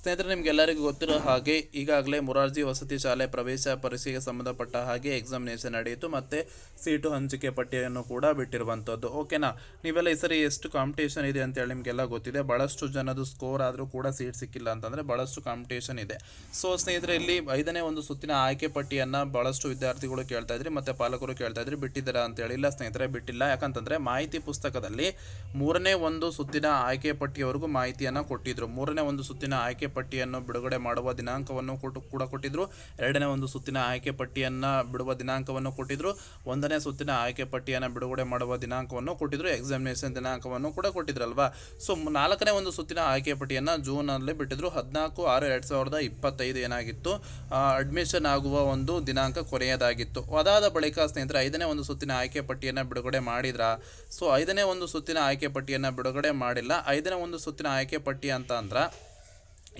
ಸ್ನೇಹಿತರೆ, ನಿಮ್ಗೆಲ್ಲರಿಗೂ ಗೊತ್ತಿರೋ ಹಾಗೆ ಈಗಾಗಲೇ ಮುರಾರ್ಜಿ ವಸತಿ ಶಾಲೆ ಪ್ರವೇಶ ಪರೀಕ್ಷೆಗೆ ಸಂಬಂಧಪಟ್ಟ ಹಾಗೆ ಎಕ್ಸಾಮಿನೇಷನ್ ನಡೆಯಿತು. ಮತ್ತು ಸೀಟು ಹಂಚಿಕೆ ಪಟ್ಟಿಯನ್ನು ಕೂಡ ಬಿಟ್ಟಿರುವಂಥದ್ದು ಓಕೆನಾ ನೀವೆಲ್ಲ ಈ ಸರಿ ಎಷ್ಟು ಕಾಂಪಿಟೇಷನ್ ಇದೆ ಅಂತೇಳಿ ನಿಮಗೆಲ್ಲ ಗೊತ್ತಿದೆ. ಭಾಳಷ್ಟು ಜನದು ಸ್ಕೋರ್ ಆದರೂ ಕೂಡ ಸೀಟ್ ಸಿಕ್ಕಿಲ್ಲ ಅಂತಂದರೆ ಭಾಳಷ್ಟು ಕಾಂಪಿಟೇಷನ್ ಇದೆ. ಸೊ ಸ್ನೇಹಿತರೆ, ಇಲ್ಲಿ ಐದನೇ ಒಂದು ಸುತ್ತಿನ ಆಯ್ಕೆ ಪಟ್ಟಿಯನ್ನು ಭಾಳಷ್ಟು ವಿದ್ಯಾರ್ಥಿಗಳು ಕೇಳ್ತಾ ಇದ್ರಿ, ಮತ್ತು ಪಾಲಕರು ಕೇಳ್ತಾ ಇದ್ರಿ, ಬಿಟ್ಟಿದ್ದೀರಾ ಅಂತೇಳಿ ಇಲ್ಲ ಸ್ನೇಹಿತರೆ, ಬಿಟ್ಟಿಲ್ಲ. ಯಾಕಂತಂದರೆ ಮಾಹಿತಿ ಪುಸ್ತಕದಲ್ಲಿ ಮೂರನೇ ಒಂದು ಸುತ್ತಿನ ಆಯ್ಕೆ ಪಟ್ಟಿಯವರೆಗೂ ಮಾಹಿತಿಯನ್ನು ಕೊಟ್ಟಿದ್ರು. ಮೂರನೇ ಒಂದು ಸುತ್ತಿನ ಆಯ್ಕೆ ಪಟ್ಟಿಯನ್ನು ಬಿಡುಗಡೆ ಮಾಡುವ ದಿನಾಂಕವನ್ನು ಕೊಟ್ಟು ಕೂಡ ಕೊಟ್ಟಿದ್ರು. ಎರಡನೇ ಒಂದು ಸುತ್ತಿನ ಆಯ್ಕೆ ಪಟ್ಟಿಯನ್ನು ಬಿಡುವ ದಿನಾಂಕವನ್ನು ಕೊಟ್ಟಿದ್ರು. ಒಂದನೇ ಸುತ್ತಿನ ಆಯ್ಕೆ ಪಟ್ಟಿಯನ್ನು ಬಿಡುಗಡೆ ಮಾಡುವ ದಿನಾಂಕವನ್ನು ಕೊಟ್ಟಿದ್ರು. ಎಕ್ಸಾಮಿನೇಷನ್ ದಿನಾಂಕವನ್ನು ಕೂಡ ಕೊಟ್ಟಿದ್ರಲ್ವಾ? ಸೊ ನಾಲ್ಕನೇ ಒಂದು ಸುತ್ತಿನ ಆಯ್ಕೆ ಪಟ್ಟಿಯನ್ನು ಜೂನಲ್ಲಿ ಬಿಟ್ಟಿದ್ರು. ಹದಿನಾಲ್ಕು ಆರು ಎರಡು ಸಾವಿರದ ಇಪ್ಪತ್ತೈದು ಏನಾಗಿತ್ತು? ಅಡ್ಮಿಷನ್ ಆಗುವ ಒಂದು ದಿನಾಂಕ ಕೊನೆಯದಾಗಿತ್ತು. ಅದಾದ ಬಳಿಕ ಸ್ನೇಹಿತರೆ, ಐದನೇ ಒಂದು ಸುತ್ತಿನ ಆಯ್ಕೆ ಪಟ್ಟಿಯನ್ನು ಬಿಡುಗಡೆ ಮಾಡಿದ್ರ? ಸೊ ಐದನೇ ಒಂದು ಸುತ್ತಿನ ಆಯ್ಕೆ ಪಟ್ಟಿಯನ್ನು ಬಿಡುಗಡೆ ಮಾಡಿಲ್ಲ. ಐದನೇ ಒಂದು ಸುತ್ತಿನ ಆಯ್ಕೆ ಪಟ್ಟಿ ಅಂತ ಅಂದ್ರೆ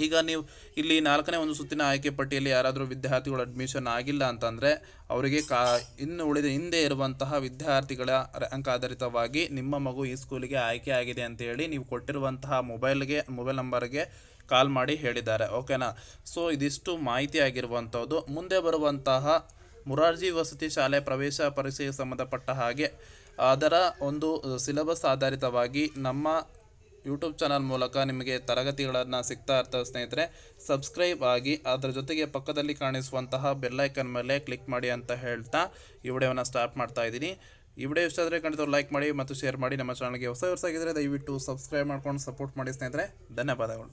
ಈಗ ನೀವು ಇಲ್ಲಿ ನಾಲ್ಕನೇ ಒಂದು ಸುತ್ತಿನ ಆಯ್ಕೆ ಪಟ್ಟಿಯಲ್ಲಿ ಯಾರಾದರೂ ವಿದ್ಯಾರ್ಥಿಗಳು ಅಡ್ಮಿಷನ್ ಆಗಿಲ್ಲ ಅಂತಂದರೆ ಅವರಿಗೆ ಕಾ ಇನ್ನು ಉಳಿದ ಹಿಂದೆ ಇರುವಂತಹ ವಿದ್ಯಾರ್ಥಿಗಳ ರ್ಯಾಂಕ್ ಆಧಾರಿತವಾಗಿ ನಿಮ್ಮ ಮಗು ಈ ಸ್ಕೂಲಿಗೆ ಆಯ್ಕೆ ಆಗಿದೆ ಅಂತೇಳಿ ನೀವು ಕೊಟ್ಟಿರುವಂತಹ ಮೊಬೈಲ್ಗೆ ಮೊಬೈಲ್ ನಂಬರ್ಗೆ ಕಾಲ್ ಮಾಡಿ ಹೇಳಿದ್ದಾರೆ. ಓಕೆನಾ ಸೊ ಇದಿಷ್ಟು ಮಾಹಿತಿ ಆಗಿರುವಂಥದ್ದು. ಮುಂದೆ ಬರುವಂತಹ ಮುರಾರ್ಜಿ ವಸತಿ ಶಾಲೆ ಪ್ರವೇಶ ಪರೀಕ್ಷೆಗೆ ಸಂಬಂಧಪಟ್ಟ ಹಾಗೆ ಅದರ ಒಂದು ಸಿಲೆಬಸ್ ಆಧಾರಿತವಾಗಿ ನಮ್ಮ ಯೂಟ್ಯೂಬ್ ಚಾನಲ್ ಮೂಲಕ ನಿಮಗೆ ತರಗತಿಗಳನ್ನು ಸಿಗ್ತಾ ಇರ್ತವೆ ಸ್ನೇಹಿತರೆ, ಸಬ್ಸ್ಕ್ರೈಬ್ ಆಗಿ ಅದರ ಜೊತೆಗೆ ಪಕ್ಕದಲ್ಲಿ ಕಾಣಿಸುವಂತಹ ಬೆಲ್ಲೈಕನ್ ಮೇಲೆ ಕ್ಲಿಕ್ ಮಾಡಿ ಅಂತ ಹೇಳ್ತಾ ಈ ವಿಡಿಯೋವನ್ನು ಸ್ಟಾರ್ಟ್ ಮಾಡ್ತಾ ಇದ್ದೀನಿ. ಈ ವಿಡಿಯೋ ಇಷ್ಟ ಆದರೆ ಖಂಡಿತ ಲೈಕ್ ಮಾಡಿ ಮತ್ತು ಶೇರ್ ಮಾಡಿ ನಮ್ಮ ಚಾನಲ್ಗೆ ಹೊಸ ಹೊಸ ಆಗಿದ್ದರೆ ದಯವಿಟ್ಟು ಸಬ್ಸ್ಕ್ರೈಬ್ ಮಾಡ್ಕೊಂಡು ಸಪೋರ್ಟ್ ಮಾಡಿ ಸ್ನೇಹಿತರೆ, ಧನ್ಯವಾದಗಳು.